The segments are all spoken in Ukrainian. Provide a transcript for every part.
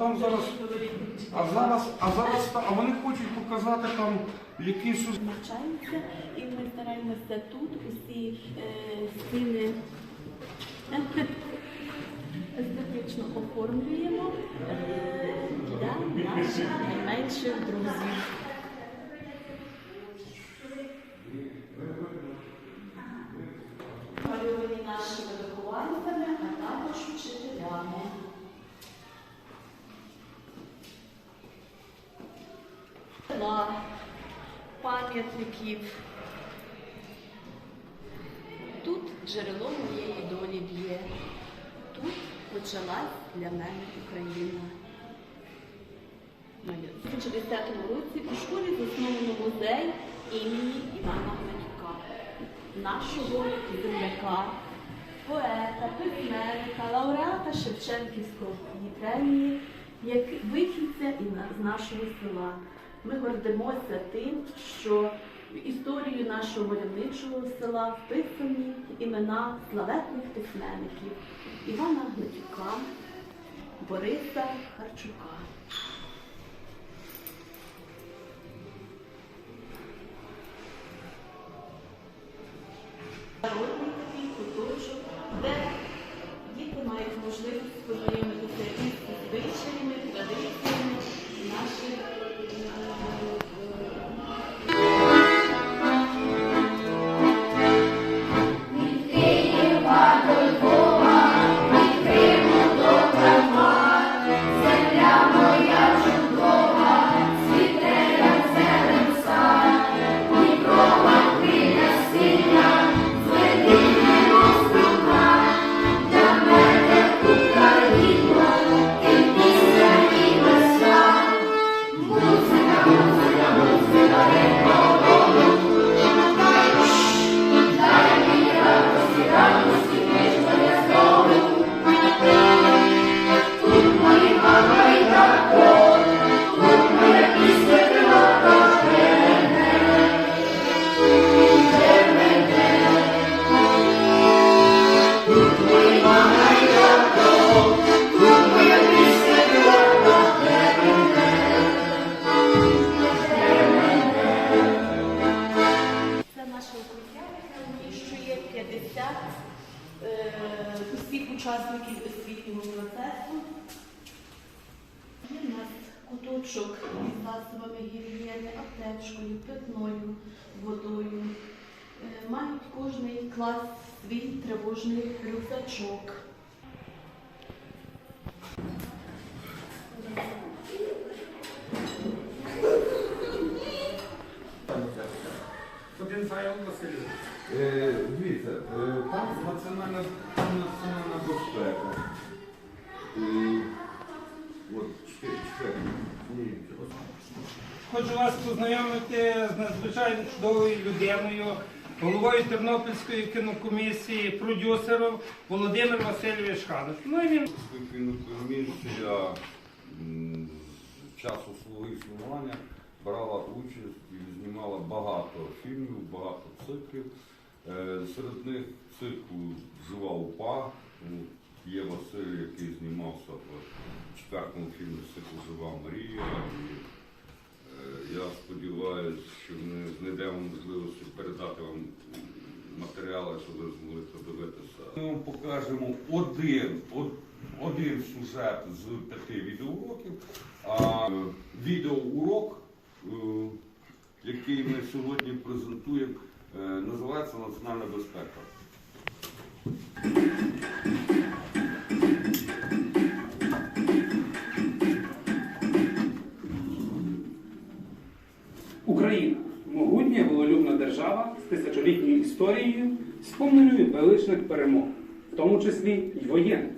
там зараз, а зараз, а зараз, а вони хочуть показати там якісь навчаємося, і ми стараємося тут усі е, стіни естетично оформлюємо е, для наших найменших друзів. Села, пам'ятників. Тут джерело моєї долі б'є. Тут почалась для мене Україна. У 1960 році у школі засновано музей імені Івана Гнатюка, нашого земляка, поета, письменника, лауреата Шевченківської премії, як вихідця і з нашого села. Ми гордимося тим, що в історію нашого мальовничого села вписані імена славетних письменників Івана Гнатюка, Бориса Харчука. Народний куточок із засобами гігієни, аптечкою, питною водою. Е, Мають кожний клас свій тривожний рюкзачок. Васильович. Е, Дивіться, е, там національна, там національна безпека. Хочу вас познайомити з надзвичайно чудовою людиною, головою Тернопільської кінокомісії, продюсером Володимир Васильович Ханов. Ну він Кінокомісія з часу свого існування брала участь і знімала багато фільмів, багато циклів. Е, Серед них цикл Жива упа. Є Василь, який знімався в четвертому фільмі Жива Марія. Е, я сподіваюся, що ми знайдемо можливості передати вам матеріали, щоб ви змогли подивитися. Ми вам покажемо один, один сюжет з п'яти відеоуроків, а відеоурок, е, який ми сьогодні презентуємо, е, називається Національна безпека. Україна могутня вололюбна держава з тисячолітньою історією, сповненою величних перемог, в тому числі й воєнних.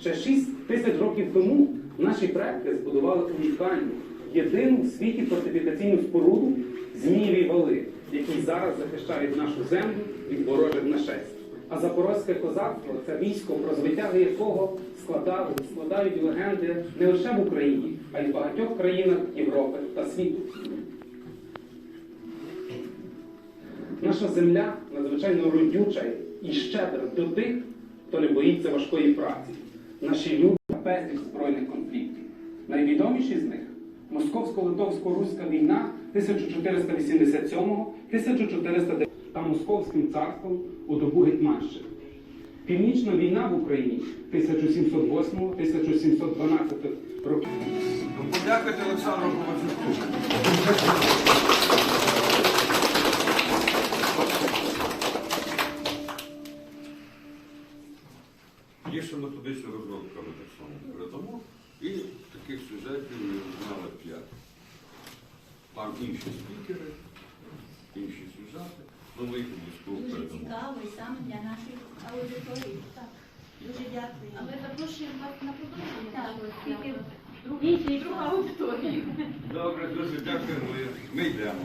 Ще 6 тисяч років тому наші предки збудували унікальну, єдину в світі фортифікаційну споруду Змієві вали, які зараз захищають нашу землю від ворожих нашестя. А запорозьке козацтво це військо, про звитяги якого складали, складають легенди не лише в Україні, а й в багатьох країнах Європи та світу. Наша земля надзвичайно родюча і щедра до тих, хто не боїться важкої праці. Наші люди безліч збройних конфліктів. Найвідоміші з них Московсько-Литовсько-Руська війна 1487-1409 та Московським царством у добу Гетьманщини. Північна війна в Україні 1708-1712 років. Подякуйте Олександру Ковальчуку. Є ще методична розробка ми так само передамо. І таких сюжетів ми знали п'ять. Там інші спікери, інші сюжети. Ну, ми їх обов'язково Дуже передамо. цікаво і саме для нашої аудиторії. Так. Дуже дякую. А ми запрошуємо вас на продовження. Так, Тільки Другий друга аудиторія. Добре, дуже дякуємо. Ми йдемо.